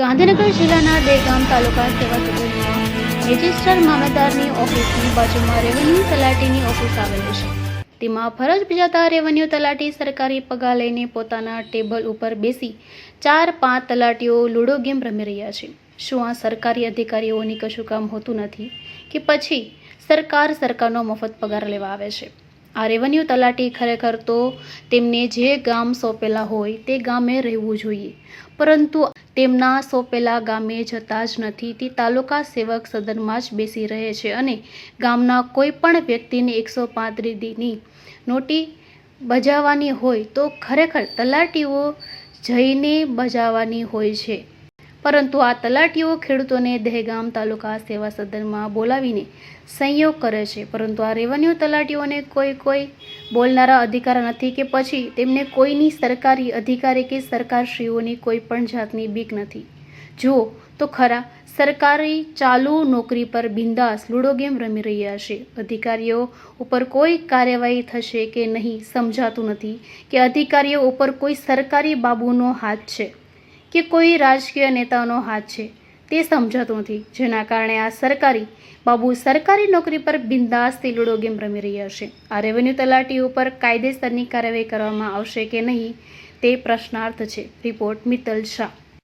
ગાંધીનગર જિલ્લાના દેગામ તાલુકા સેવા સદનમાં રજિસ્ટર મામલતદારની ઓફિસની બાજુમાં રેવન્યુ તલાટીની ઓફિસ આવેલી છે. તેમાં ફરજ બજાતા રેવન્યુ તલાટી સરકારી પગાર લઈને પોતાના ટેબલ ઉપર બેસી ચાર પાંચ તલાટીઓ લૂડો ગેમ રમી રહ્યા છે. શું આ સરકારી અધિકારીઓની કશું કામ હોતું નથી કે પછી સરકાર સરકારનો મફત પગાર લેવા આવે છે? આ રેવન્યુ તલાટી ખરેખર તો તેમને જે ગામ સોંપેલા હોય તે ગામે રહેવું જોઈએ. પરંતુ તેમના સોંપેલા ગામે જતા જ નથી. તે તાલુકા સેવક સદનમાં જ બેસી રહે છે અને ગામના કોઈ પણ વ્યક્તિને એકસો પાંત્રીસ દીની નોટી બજાવવાની હોય તો ખરેખર તલાટીઓ જઈને બજાવવાની હોય છે. પરંતુ આ તલાટીઓ ખેડૂતોને દહેગામ તાલુકા સેવા સદનમાં બોલાવીને સંયોગ કરે છે. પરંતુ આ રેવન્યુ તલાટીઓને કોઈ કોઈ બોલનારા અધિકાર નથી કે પછી તેમને કોઈની સરકારી અધિકારી કે સરકારશ્રીઓની કોઈ પણ જાતની બીક નથી. જુઓ, તો ખરા, સરકારી ચાલુ નોકરી પર બિંદાસ લૂડો ગેમ રમી રહ્યા છે. અધિકારીઓ ઉપર કોઈ કાર્યવાહી થશે કે નહીં સમજાતું નથી કે અધિકારીઓ ઉપર કોઈ સરકારી બાબુનો હાથ છે કે કોઈ રાજકીય નેતાનો હાથ છે. તે સમજાતું નથી. જેના કારણે આ સરકારી, બાબુ સરકારી નોકરી પર બિંદાસ લૂડો ગેમ રમી રહ્યા છે. આ રેવન્યુ તલાટી ઉપર કાયદેસરની કાર્યવાહી કરવામાં આવશે કે નહીં, તે પ્રશ્નાર્થ છે. રિપોર્ટ મિત્તલ શાહ.